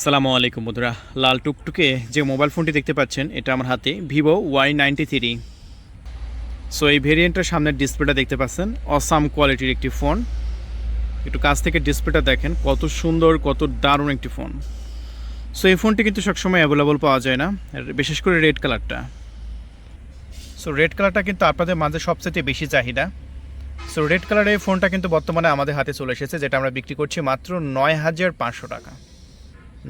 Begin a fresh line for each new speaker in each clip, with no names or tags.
সালামু আলাইকুম বন্ধুরা। লাল টুকটুকে যে মোবাইল ফোনটি দেখতে পাচ্ছেন, এটা আমার হাতে, Vivo Y ninety three. So এই ভেরিয়েন্টের সামনের ডিসপ্লেটা দেখতে পাচ্ছেন, অসাম কোয়ালিটির একটি ফোন। একটু কাছ থেকে ডিসপ্লেটা দেখেন, কত সুন্দর, কত দারুণ একটি ফোন। সো এই ফোনটি কিন্তু সবসময় অ্যাভেলেবল পাওয়া যায় না বিশেষ করে রেড কালারটা সো রেড কালারটা কিন্তু আপনাদের মাঝে সবচেয়ে বেশি চাহিদা। সো রেড কালারের এই ফোনটা কিন্তু বর্তমানে আমাদের হাতে চলে এসেছে, যেটা আমরা বিক্রি করছি মাত্র নয় হাজার পাঁচশো টাকা।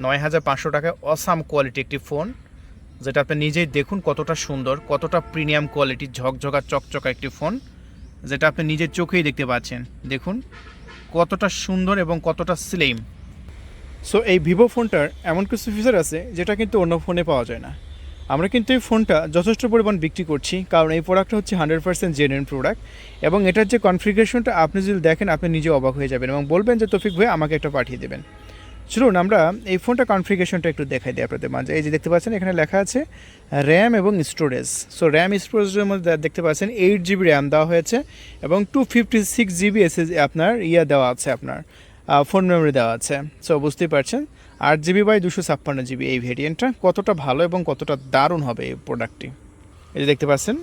নয় হাজার পাঁচশো টাকায় অসাম কোয়ালিটি একটি ফোন, যেটা আপনি নিজেই দেখুন কতটা সুন্দর, কতটা প্রিমিয়াম কোয়ালিটি, ঝকঝকা, চকচকা একটি ফোন, যেটা আপনি নিজের চোখেই দেখতে পাচ্ছেন। দেখুন কতটা সুন্দর এবং কতটা স্লিম সো এই ভিভো ফোনটার এমন কিছু ফিচার আছে যেটা কিন্তু অন্য ফোনে পাওয়া যায় না। আমরা কিন্তু এই ফোনটা যথেষ্ট পরিমাণ বিক্রি করছি, কারণ এই প্রোডাক্টটা হচ্ছে হান্ড্রেড পার্সেন্ট জেনুইন প্রোডাক্ট এবং এটার যে কনফিগারেশনটা আপনি যদি দেখেন, আপনি নিজে অবাক হয়ে যাবেন এবং বলবেন যে, তফিক ভাই, আমাকে একটা পাঠিয়ে দেবেন। চলুন আমরা এই ফোনটা কনফিগারেশনটা একটু দেখাই দিই আপনাদের মাঝে। এই যে দেখতে পাচ্ছেন, এখানে লেখা আছে র্যাম এবং স্টোরেজ সো র্যাম স্টোরেজের মধ্যে দেখতে পাচ্ছেন এইট জিবি র্যাম দেওয়া হয়েছে এবং two fifty six GB SS আপনার ইয়ে দেওয়া আছে, আপনার ফোন মেমোরি দেওয়া আছে। সো বুঝতেই পারছেন, আট জিবি বাই দুশো ছাপ্পান্ন জিবি এই ভেরিয়েন্টটা কতটা ভালো এবং কতটা দারুণ হবে এই প্রোডাক্টটি এই যে দেখতে পাচ্ছেন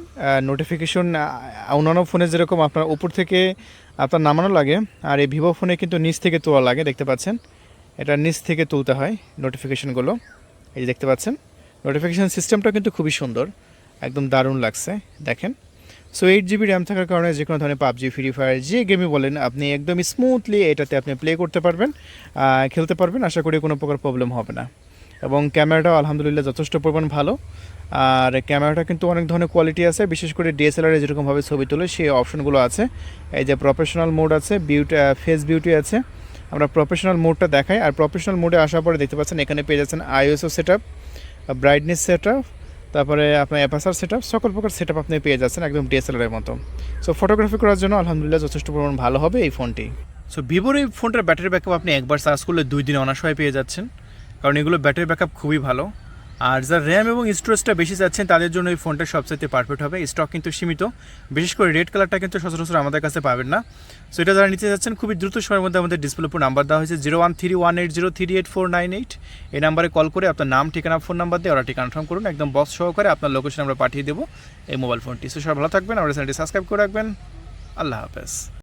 নোটিফিকেশন অন্যান্য ফোনে যেরকম আপনার উপর থেকে আপনার নামানো লাগে, আর এই ভিভো ফোনে কিন্তু নিচ থেকে তোলা লাগে, দেখতে পাচ্ছেন। এটা নিচ থেকে তুলতে হয় নোটিফিকেশনগুলো এই যে দেখতে পাচ্ছেন নোটিফিকেশান সিস্টেমটা কিন্তু খুবই সুন্দর, একদম দারুণ লাগছে, দেখেন। সো এইট জিবি র্যাম থাকার কারণে যে কোনো ধরনের পাবজি ফ্রি ফায়ার যে গেমই বলেন, আপনি একদম স্মুথলি এটাতে আপনি প্লে করতে পারবেন খেলতে পারবেন, আশা করি কোনো প্রকার প্রবলেম হবে না। এবং ক্যামেরাটাও আলহামদুলিল্লাহ যথেষ্ট পরিমাণ ভালো, আর ক্যামেরাটা কিন্তু অনেক ধরনের কোয়ালিটি আছে, বিশেষ করে ডিএসএলআরে যেরকমভাবে ছবি তোলে, সেই অপশনগুলো আছে। এই যে প্রফেশনাল মোড আছে বিউটি ফেস বিউটি আছে আমরা প্রফেশনাল মোডটা দেখাই। আর প্রফেশনাল মোডে আসার পরে দেখতে পাচ্ছেন, এখানে পেয়ে যাচ্ছেন আইওএসও set up brightness set up তারপরে আপনার অ্যাপাসার সেট আপ সকল প্রকার সেট আপ আপনি পেয়ে যাচ্ছেন একদম ডিএসএলআরের মতো। সো ফটোগ্রাফি করার জন্য আলহামদুলিল্লাহ যথেষ্ট পরিমাণ ভালো হবে এই ফোনটি সো ভিভোর এই ফোনটার ব্যাটারি ব্যাকআপ আপনি একবার চার্জ করলে দুই দিন অনাশয় পেয়ে যাচ্ছেন। কারণ এগুলো ব্যাটারি ব্যাকআপ খুবই ভালো। আর যারা র্যাম এবং স্টোরেজটা বেশি চাচ্ছেন, তাদের জন্য এই ফোনটা সবচেয়ে পারফেক্ট হবে। স্টক কিন্তু সীমিত। বিশেষ করে রেড কালারটা কিন্তু সচরাচর আমাদের কাছে পাবেন না। সো এটা যারা নিতে যাচ্ছেন খুবই দ্রুত সময়ের মধ্যে আমাদের ডিসপ্লে উপর নাম্বার দেওয়া হয়েছে zero one three one eight zero three eight four nine eight এই নাম্বারে কল করে আপনার নাম, ঠিকানা ফোন নাম্বার দিয়ে অর্ডারটি কনফার্ম করুন। একদম বক্স সহকারে আপনার লোকেশন আমরা পাঠিয়ে দেবো এই মোবাইল ফোনটি সো সবাই ভালো থাকবেন, আমাদের চ্যানেলটি সাবস্ক্রাইব করে রাখবেন। আল্লাহ হাফেজ।